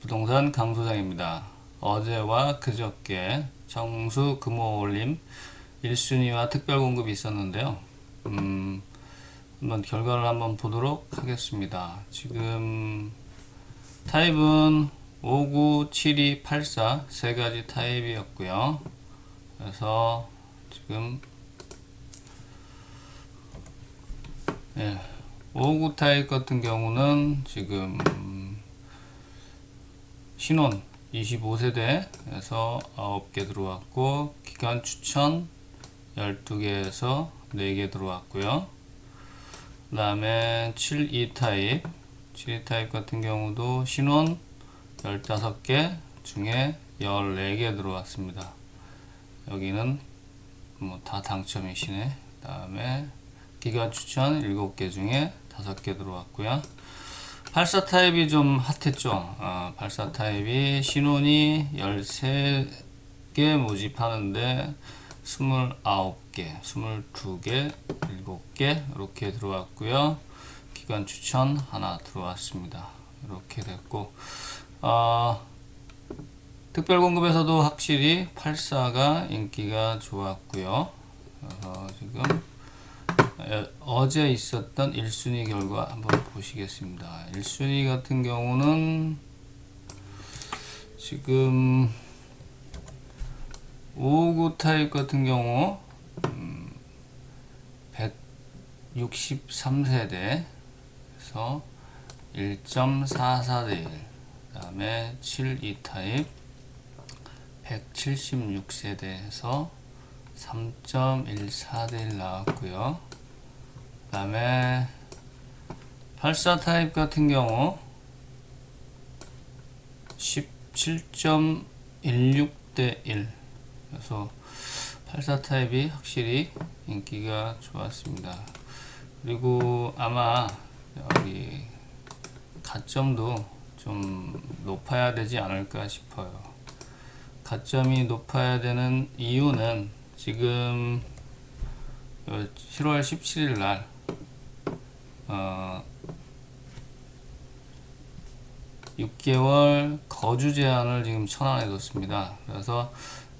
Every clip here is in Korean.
부동산 강 소장입니다. 어제와 그저께 정수 금호 올림 1순위와 특별 공급이 있었는데요. 음, 한번 결과를 한번 보도록 하겠습니다. 지금 타입은 59, 72, 84 세 가지 타입이었고요. 그래서 지금 예, 59 타입 같은 경우는 지금 신혼 25세대에서 9개 들어왔고 기간 추천 12개에서 4개 들어왔고요. 그 다음에 72 타입 72 타입 같은 경우도 신혼 15개 중에 14개 들어왔습니다. 여기는 뭐 다 당첨이시네. 그 다음에 기간 추천 7개 중에 5개 들어왔고요. 84 타입이 좀 핫했죠. 어, 84 타입이 신혼이 13개 모집하는데 29개, 22개, 7개 이렇게 들어왔고요. 기간 추천 하나 들어왔습니다. 이렇게 됐고 어, 특별 공급에서도 확실히 84가 인기가 좋았고요. 지금 에, 어제 있었던 1순위 결과 한번 보시겠습니다. 1순위 같은 경우는 지금 59 타입 같은 경우 음, 163세대에서 1.44 대 1 그다음에 72 타입 176세대에서 3.14대 1 나왔고요. 그 다음에 84 타입 같은 경우 17.16 대 1 그래서 84 타입이 확실히 인기가 좋았습니다. 그리고 아마 여기 가점도 좀 높아야 되지 않을까 싶어요. 가점이 높아야 되는 이유는 지금 7월 17일 날 어, 6개월 거주 제한을 지금 천안에 뒀습니다. 그래서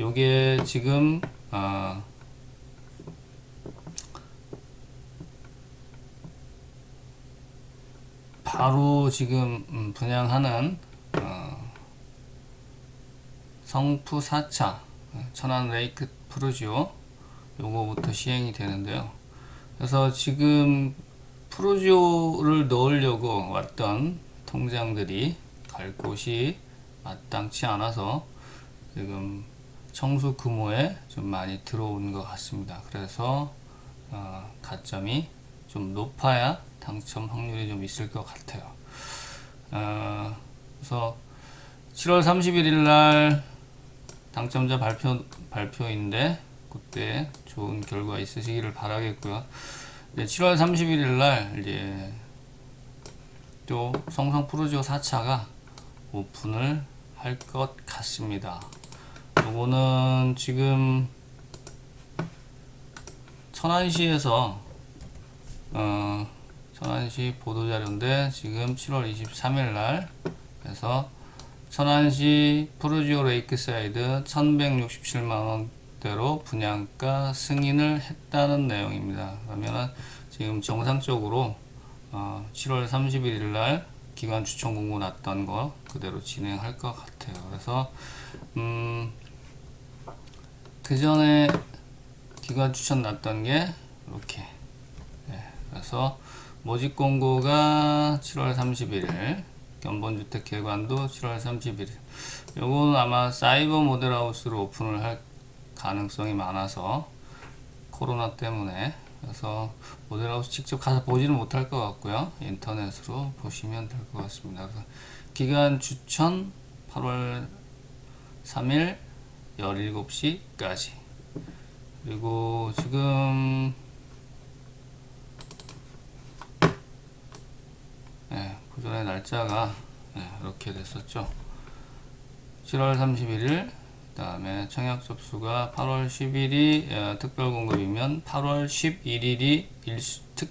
요게 지금 어, 바로 지금 음, 분양하는 어, 성푸 4차 천안 레이크 프루지오 요거부터 시행이 되는데요. 그래서 지금 프로지오를 넣으려고 왔던 통장들이 갈 곳이 마땅치 않아서 지금 청수 규모에 좀 많이 들어온 것 같습니다. 그래서 어, 가점이 좀 높아야 당첨 확률이 좀 있을 것 같아요. 어, 그래서 7월 31일 날 당첨자 발표 발표인데 그때 좋은 결과 있으시기를 바라겠고요. 네, 7월 31일 날 이제 또 성성 프로지오 4차가 오픈을 할 것 같습니다. 요거는 지금 천안시에서 어, 천안시 보도자료인데 지금 7월 23일 날 해서 천안시 프로지오 레이크사이드 1167만원 대로 분양가 승인을 했다는 내용입니다. 그러면 지금 정상적으로 어, 7월 31일 날 기관 추천 공고 났던 거 그대로 진행할 것 같아요. 그래서 음, 그 전에 기관 추천 났던 게 이렇게 네, 그래서 모집 공고가 7월 31일 견본주택 개관도 7월 31일 요거는 아마 사이버 모델하우스로 오픈을 할 가능성이 많아서 코로나 때문에. 그래서 모델하우스 직접 가서 보지는 못할 것 같고요. 인터넷으로 보시면 될 것 같습니다. 그래서 기간 추천 8월 3일 17시까지. 그리고 지금 네, 보존의 날짜가 네, 이렇게 됐었죠. 7월 31일 그 다음에 청약 접수가 8월 10일이 어, 특별 공급이면 8월 11일이 1, 특,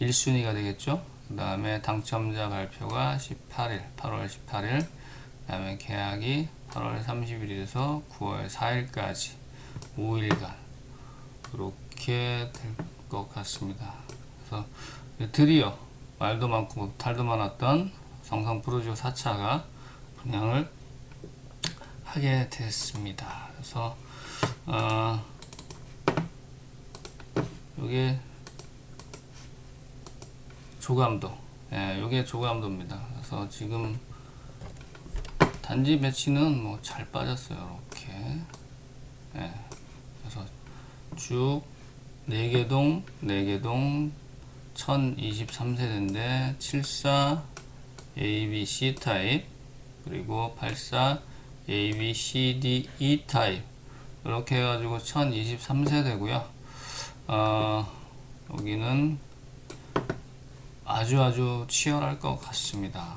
1순위가 되겠죠. 그 다음에 당첨자 발표가 18일, 8월 18일, 그 다음에 계약이 8월 30일에서 9월 4일까지 5일간 이렇게 될 것 같습니다. 그래서 드디어 말도 많고 탈도 많았던 성성 프로지오 4차가 분양을 하게 됐습니다. 그래서 어, 요게 조감도, 예, 요게 조감도입니다. 그래서 지금 단지 배치는 뭐 잘 빠졌어요. 이렇게. 예. 그래서 쭉 4개동, 4개동 1023세대인데 74 ABC 타입 그리고 84 ABCD E 타입 이렇게 해가지고 1023세대고요. 어, 여기는 아주 아주 치열할 것 같습니다.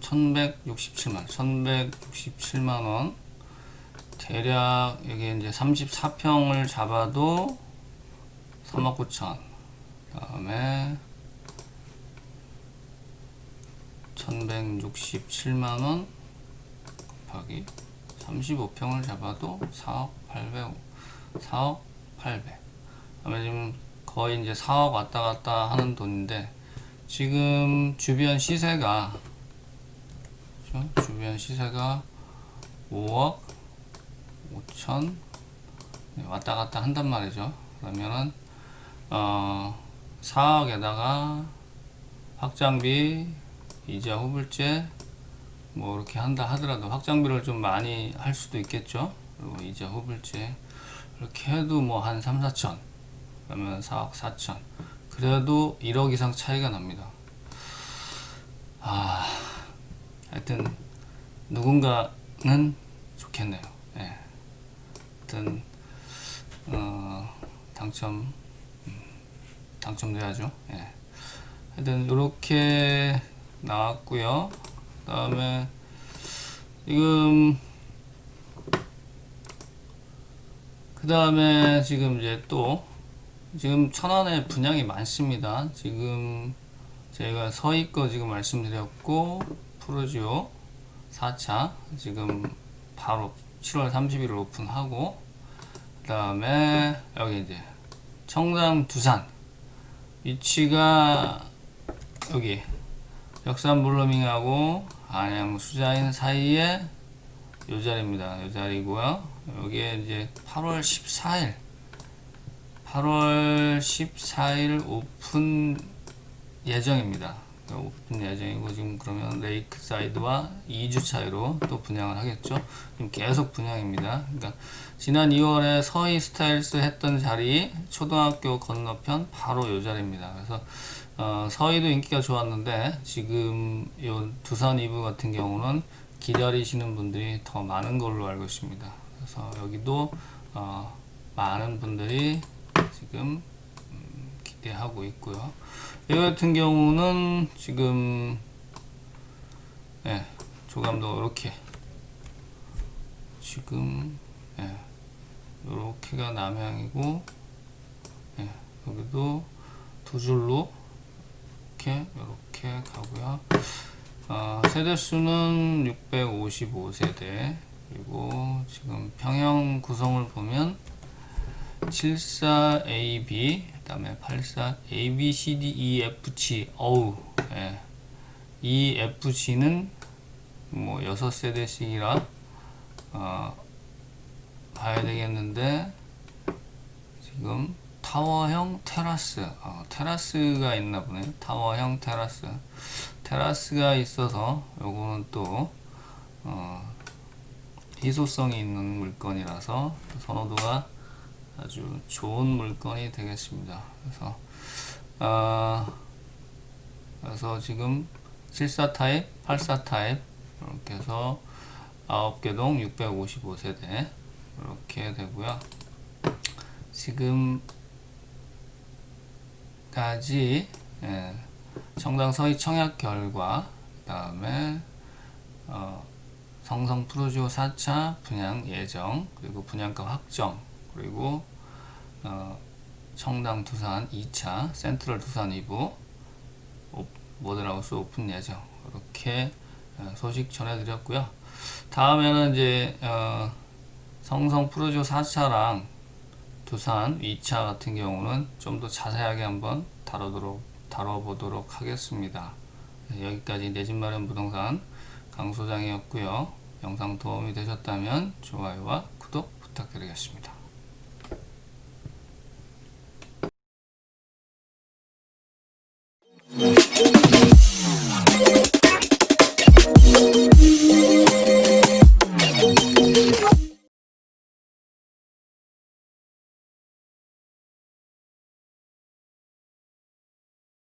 1167만, 1167만 원. 대략 여기 이제 34평을 잡아도 3억 9천. 다음에 1167만 원 곱하기 35평을 잡아도 4억 800, 4억 800. 그러면 지금 거의 이제 4억 왔다 갔다 하는 돈인데 지금 주변 시세가 그죠? 주변 시세가 5억 5천 네, 왔다 갔다 한단 말이죠. 그러면은 어 4억에다가 확장비 이자 후불제 뭐 이렇게 한다 하더라도 확장비를 좀 많이 할 수도 있겠죠. 그리고 이자 후불제 이렇게 해도 뭐 한 3, 4천 그러면 4억 4천 그래도 1억 이상 차이가 납니다. 아 하여튼 누군가는 좋겠네요. 예. 하여튼 어, 당첨 음, 당첨돼야죠. 예. 하여튼 이렇게 나왔고요. 그다음에 지금 그 다음에 지금 이제 또 지금 천안에 분양이 많습니다. 지금 제가 서희 거 지금 말씀드렸고 프로지오 4차 지금 바로 7월 30일 오픈하고 그 다음에 여기 이제 청담 두산 위치가 여기 역산 블루밍하고 안양 수자인 사이에 요 자리입니다. 요 자리고요. 여기에 이제 8월 14일 8월 14일 오픈 예정입니다. 오픈 예정이고 지금 그러면 레이크 사이드와 2주 차이로 또 분양을 하겠죠. 지금 계속 분양입니다. 그러니까 지난 2월에 서희 스타일스 했던 자리 초등학교 건너편 바로 요 자리입니다. 그래서 어, 서희도 인기가 좋았는데 지금 요 두산 이브 같은 경우는 기다리시는 분들이 더 많은 걸로 알고 있습니다. 그래서 여기도 어, 많은 분들이 지금 음, 기대하고 있고요. 이 같은 경우는 지금 예, 조감도 이렇게 지금 예, 이렇게가 남향이고 예, 여기도 두 줄로 이렇게 이렇게 가고요. 어, 세대 수는 655세대 그리고 지금 평형 구성을 보면 74AB 그다음에 84 ABCD EFG 어우 예. EFG는 뭐 6세대씩이라 어, 봐야 되겠는데 지금 타워형 테라스 어, 테라스가 있나 보네 타워형 테라스 테라스가 있어서 요거는 또 어, 희소성이 있는 물건이라서 선호도가 아주 좋은 물건이 되겠습니다. 그래서 어, 그래서 지금 74 타입, 84 타입 이렇게 해서 9개 동 655세대 이렇게 되고요. 지금 까지 예, 청당 서희 청약 결과 그 다음에 어, 성성 프로지오 4차 분양 예정 그리고 분양가 확정 그리고 어, 청당 두산 2차 센트럴 두산 2부 오- 모델하우스 오픈 예정 이렇게 어, 소식 전해드렸고요. 다음에는 이제 어, 성성 프로조 4차랑 두산 2차 같은 경우는 좀 더 자세하게 한번 다루도록 다뤄보도록 하겠습니다. 네, 여기까지 내 집 마련 부동산 강 소장이었고요. 영상 도움이 되셨다면 좋아요와 구독 부탁드리겠습니다.